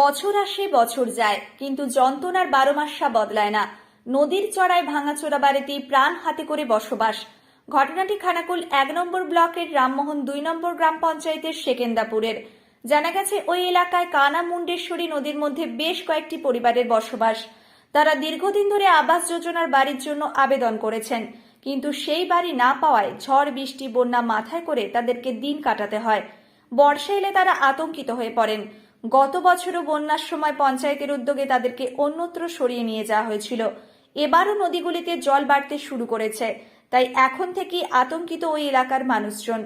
বছর আসে বছর যায়, কিন্তু যন্ত্রণার বারো মাসা বদলায় না। নদীর চড়ায় ভাঙাচোরা বাড়িতে প্রাণ হাতে করে বসবাস। ঘটনাটি খানাকুল এক নম্বর ব্লকের রামমোহন দুই নম্বর গ্রাম পঞ্চায়েতের সেকেন্দাপুরের। জানা গেছে, ওই এলাকায় কানা মুন্ডেশ্বরী নদীর মধ্যে বেশ কয়েকটি পরিবারের বসবাস। তারা দীর্ঘদিন ধরে আবাস যোজনার বাড়ির জন্য আবেদন করেছেন, কিন্তু সেই বাড়ি না পাওয়ায় ঝড়, বৃষ্টি, বন্যা মাথায় করে তাদেরকে দিন কাটাতে হয়। বর্ষা এলে তারা আতঙ্কিত হয়ে পড়েন। গত বছরও বন্যার সময় পঞ্চায়েতের উদ্যোগে তাদেরকে অন্যত্র সরিয়ে নিয়ে যাওয়া হয়েছিল। এবারও নদীগুলিতে জল বাড়তে শুরু করেছে, তাই এখন থেকেই আতঙ্কিত ওই এলাকার মানুষজন।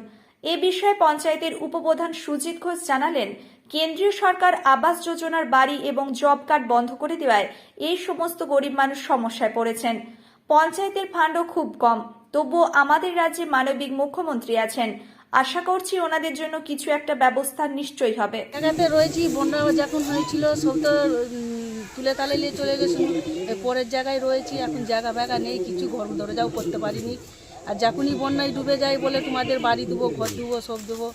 এ বিষয়ে পঞ্চায়েতের উপপ্রধান সুজিত ঘোষ জানালেন, কেন্দ্রীয় সরকার আবাস যোজনার বাড়ি এবং জব কার্ড বন্ধ করে দেওয়ায় এই সমস্ত গরিব মানুষ সমস্যায় পড়েছেন। পঞ্চায়েতের ফান্ডও খুব কম, তবুও আমাদের রাজ্যে মানবিক মুখ্যমন্ত্রী আছেন। আশা করছি ওনাদের জন্য কিছু একটা ব্যবস্থা নিশ্চয়ই হবে। জায়গাতে রয়েছি, বন্যা যখন হয়েছিল, সব তো তুলে তালে নিয়ে চলে গেছিল। পরের জায়গায় রয়েছি, এখন জায়গা ফায়গা নেই, কিছু ঘর দরজাও করতে পারিনি। আর যখনই বন্যায় ডুবে যায় বলে তোমাদের বাড়ি দেবো ঘর দেবো সব দেবো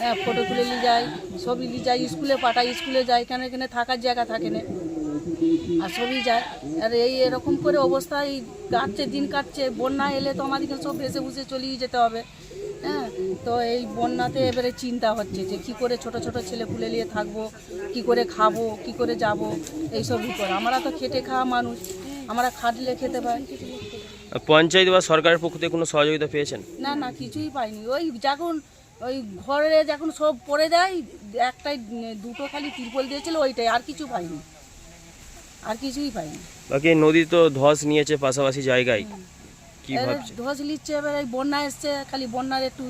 হ্যাঁ ফটো তুলে নিয়ে যাই, সবই নিয়ে যাই, স্কুলে পাঠাই, স্কুলে যাই, কেন এখানে থাকার জায়গা থাকে না? আর সবই যায়। আর এই এরকম করে অবস্থায় কাটছে, দিন কাটছে, বন্যা এলে তো আমাদেরকে সব ভেসে ভুসে চলিয়ে যেতে হবে। হ্যাঁ তো এই বন্যাতে এবারে চিন্তা হচ্ছে যে কি করে ছোট ছোট ছেলে পুলে নিয়ে থাকব কি করে খাব কি করে যাব এইসব করে। আমরা তো খেটে খাওয়া মানুষ আমরা খাটলে খেতে পাই। পঞ্চায়েত বা সরকারের পক্ষ থেকে কোনো সহযোগিতা পেয়েছেন? না না কিছুই পাইনি। ওই যখন ওই ঘরে যখন সব পড়ে যায় একটাই দুটো খালি তিরপল দিয়েছিল ওইটাই আর কিছু পাইনি। আর কিছুই পাইনি। বাকি নদী তো ধস নিয়েছে পাশাপাশি জায়গায়। ধস লিচ্ছে এবার এই বন্যা এসছে খালি বন্যার একটু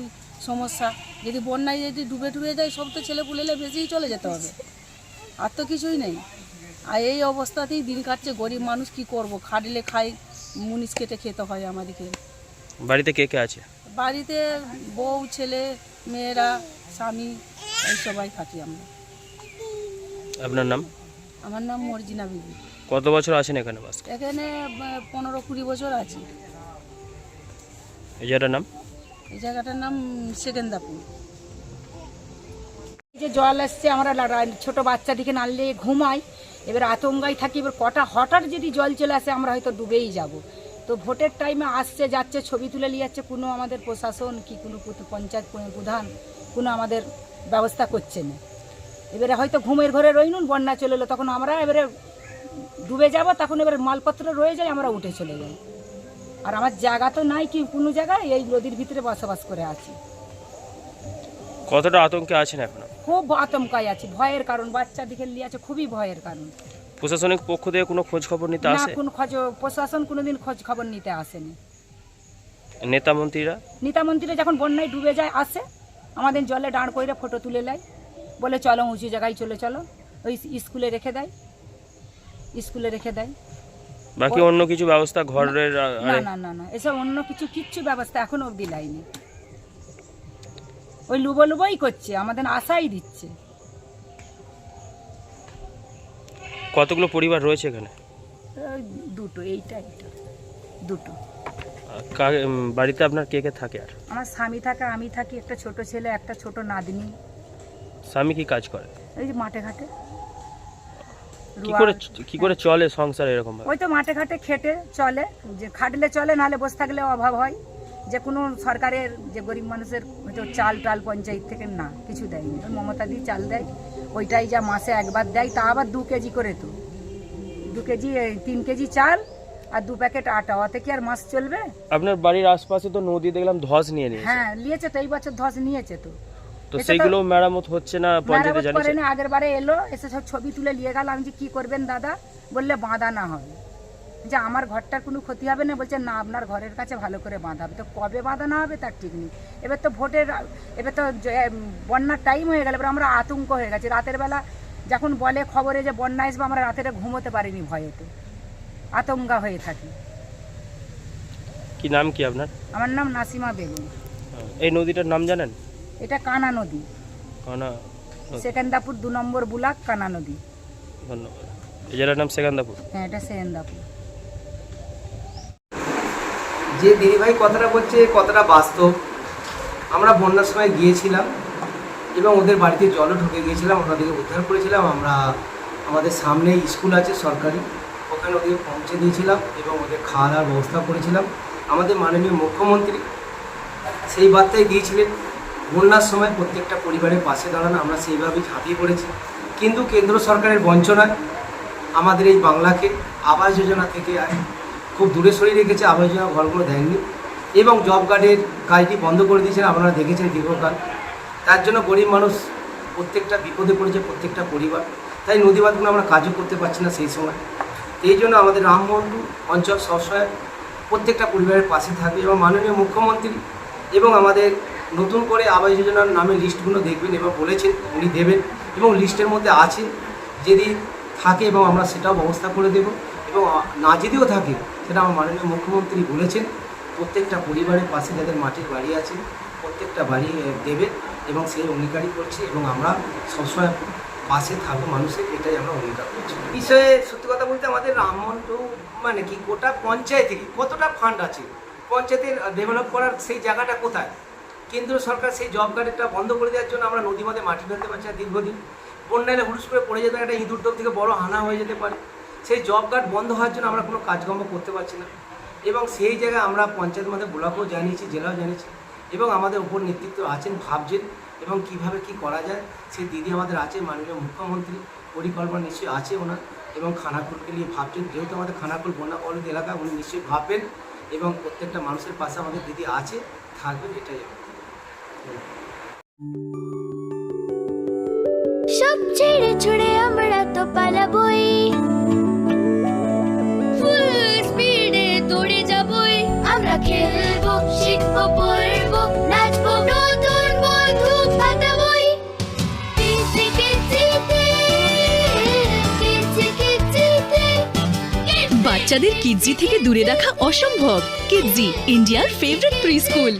সমস্যা। যদি বন্যায় যদি ডুবে ডুবে যায় সব তো ছেলে পুলেলে বেশিই চলে যেতে হবে। আর তো কিছুই নেই। আর এই অবস্থাতেই দিন কাটছে গরিব মানুষ কি করব? খাটলে খাই মুনিশ কেটে খেতে হয় আমাদেরকে। বাড়িতে কে কে আছে? বাড়িতে বউ ছেলে মেয়েরা স্বামী এই সবাই থাকি আমরা। আপনার নাম? আমার নাম মর্জিনা বিবি। কত বছর আছেন এখানে বাস? এখানে পনেরো কুড়ি বছর আছি। এই জায়গাটার নাম? এই জায়গাটার নাম সেকেন্দাপুর। যে জল আসছে আমরা ছোট বাচ্চা দিকে নাড়লে ঘুমাই, এবার আতঙ্কায় থাকি, এবার কটা হঠাৎ যদি জল চলে আসে, আমরা হয়তো ডুবেই যাব। তো ভোটের টাইমে আসছে, যাচ্ছে, ছবি তুলে নিয়ে যাচ্ছে, কোনো আমাদের প্রশাসন কি, কোনো পঞ্চায়েত প্রধান, কোনো আমাদের ব্যবস্থা করছে না। এবারে হয়তো ঘুমের ঘরে রইনুন, বন্যা চলে এলো, তখন আমরা এবারে ডুবে যাব, তখন এবারে মালপত্র রয়ে যায়, আমরা উঠে চলে যাই। আর আমার জায়গা তো নাই কি কোনো জায়গায় এই নদীর ভিতরে বসবাস করে আছি। কতটা আতঙ্কে আছেন এখন? খুব আতঙ্কায় আছি ভয়ের কারণ বাচ্চা দিকে নিয়ে আছে খুবই ভয়ের কারণ। প্রশাসনিক পক্ষ থেকে কোনো খোঁজ খবর নিতে না আসে? কোন খোঁজ প্রশাসন কোনোদিন খোঁজ খবর নিতে আসেনি। নেতা মন্ত্রীরা? নেতা মন্ত্রীরা যখন বন্যায় ডুবে যায় আসে। আমাদের জলে দাঁড় করে ফটো তুলে নেয় বলে চলো উঁচু জায়গায় চলে চলো। ওই স্কুলে রেখে দেয়। স্কুলে রেখে দেয়। বাকি অন্য কিছু ব্যবস্থা ঘরের না না না না এসব অন্য কিছু কিচ্ছু ব্যবস্থা এখনও অবধি লাইনি। ওই লুবো লুবোই করছে আমাদের আশাই দিচ্ছে। কতগুলো পরিবার রয়েছে এখানে? দুটো এইটা এইটা দুটো। বাড়িতে আপনার কে কে থাকে আর? আমার স্বামী থাকে আমি থাকি একটা ছোট ছেলে একটা ছোট নাতনি। স্বামী কি কাজ করে? এই যে মাঠে ঘাটে। কি করে কি করে চলে সংসার এরকম ওই তো মাঠে ঘাটে খেটে চলে যে খাটলে চলে নাহলে বসে থাকলে অভাব হয়। যে কোনো সরকারের যে গরিব মানুষের হয়তো চাল টাল পঞ্চায়েত থেকে না কিছু দেয়নি। মমতা দি চাল দেয় ওইটাই যা মাসে একবার দেয় তা আবার দু কেজি করে তো। দু কেজি তিন কেজি চাল আর দু প্যাকেট আটা। ওতে কি আর মাস চলবে? আপনার বাড়ির আশপাশে তো নদী দেখলাম ধস নিয়ে নিয়েছে। হ্যাঁ নিয়েছে তো এই বছর ধস নিয়েছে তো। তো সেইগুলো মেরামত হচ্ছে না পঞ্চায়েতে জানিয়েছে? করেনি আগের বারে এলো এসে সব ছবি তুলে নিয়ে গেল আমি যে কি করবেন দাদা? বললে বাঁধা না হবে যে আমার ঘরটার কোনো ক্ষতি হবে না বলছে না আপনার ঘরের কাছে ভালো করে বাঁধা হবে। তো কবে বাঁধা না হবে তার ঠিক নেই। এবার তো ভোটের এবার তো বন্যার টাইম হয়ে গেল এবার আমরা আতঙ্ক হয়ে গেছি। রাতের বেলা যখন বলে খবরে যে বন্যা আসবে আমরা রাতের ঘুমোতে পারিনি ভয়েতে। আতঙ্কা হয়ে থাকি। কি নাম কি আপনার? আমার নাম নাসিমা বেগম। এই নদীটার নাম জানেন? এটা কানা নদী। কানা সেকেন্দাপুর দু নম্বর বুলাক কানা নদী। ধন্যবাদ। এই জায়গাটার নাম সেকান্দাপুর? হ্যাঁ এটা সেকেন্দাপুর। যে দিদিভাই কথাটা বলছে কথাটা বাস্তব। আমরা বন্যার সময় গিয়েছিলাম এবং ওদের বাড়িতে জলও ঢুকে গিয়েছিলাম ওনাদেরকে উদ্ধার করেছিলাম আমরা আমাদের সামনেই স্কুল আছে সরকারি ওখানে ওদের পৌঁছে দিয়েছিলাম এবং ওদের খাওয়া দাওয়ার ব্যবস্থা করেছিলাম। আমাদের মাননীয় মুখ্যমন্ত্রী সেই বার্তাই দিয়েছিলেন বন্যার সময় প্রত্যেকটা পরিবারের পাশে দাঁড়ানো আমরা সেইভাবেই ঝাঁপিয়ে পড়েছি। কিন্তু কেন্দ্র সরকারের বঞ্চনায় আমাদের এই বাংলাকে আবাস যোজনা থেকে খুব দূরে সরিয়ে রেখেছে, আবাস যোজনা ঘরগুলো দেননি এবং জব কার্ডের কাজটি বন্ধ করে দিয়েছেন আপনারা দেখেছেন দীর্ঘকাল। তার জন্য গরিব মানুষ প্রত্যেকটা বিপদে পড়েছে প্রত্যেকটা পরিবার। তাই নদী বাঁধগুলো আমরা কাজও করতে পারছি না সেই সময়। এই জন্য আমাদের রামমন্ডু অঞ্চল সবসময় প্রত্যেকটা পরিবারের পাশে থাকবে এবং মাননীয় মুখ্যমন্ত্রী এবং আমাদের নতুন করে আবাস যোজনার নামে লিস্টগুলো দেখবেন এবং বলেছেন, উনি দেবেন এবং লিস্টের মধ্যে আছে যদি থাকে এবং আমরা সেটাও ব্যবস্থা করে দেব এবং না যদিও থাকে, সেটা আমার মাননীয় মুখ্যমন্ত্রী বলেছেন, প্রত্যেকটা পরিবারের পাশে যাদের মাটির বাড়ি আছে, প্রত্যেকটা বাড়ি দেবে এবং সেই অঙ্গীকারই করছে এবং আমরা সবসময় পাশে থাকব মানুষের, এটাই আমরা অঙ্গীকার করছি। বিষয়ে সত্যি কথা বলতে আমাদের রামমন্ডু মানে কি গোটা পঞ্চায়েতে কতটা ফান্ড আছে? পঞ্চায়েতের ডেভেলপ করার সেই জায়গাটা কোথায়? কেন্দ্র সরকার সেই জব কার্ডটা বন্ধ করে দেওয়ার জন্য আমরা নদী মধ্যে মাটি ফেলতে পারছি না দীর্ঘদিন। বন্যায় হুড়ুস করে পড়ে যেতে একটা ইঁদুর টোপ থেকে বড় হানা হয়ে যেতে পারে। সেই জব কার্ড বন্ধ হওয়ার জন্য আমরা কোনো কাজকর্ম করতে পারছি না। এবং সেই জায়গায় আমরা পঞ্চায়েত মধ্যে ব্লকও জানিয়েছি, জেলাও জানিয়েছি। এবং আমাদের উপর নেতৃত্ব আছেন ভাবছেন এবং কীভাবে কি করা যায়, সেই দিদি আমাদের আছে মাননীয় মুখ্যমন্ত্রী। পরিকল্পনা নিশ্চয়ই আছে ওনার। এবং খানাকুলকে নিয়ে ভাবছেন, যেহেতু আমাদের খানাকুল বন্যা কবলিত এলাকা উনি নিশ্চয়ই ভাববেন। এবং প্রত্যেকটা মানুষের পাশে আমাদের দিদি আছে, থাকবেন, এটাই সব ছেড়ে ছুড়ে আমরা তো পালাবই। ফুল স্পিডে দৌড়ে যাবই। আমরা খেলব, শিখব, পড়ব, নাচবো বাচ্চাদের কিডজি থেকে দূরে রাখা অসম্ভব। কিডজি ইন্ডিয়ার ফেভারিট প্রি স্কুল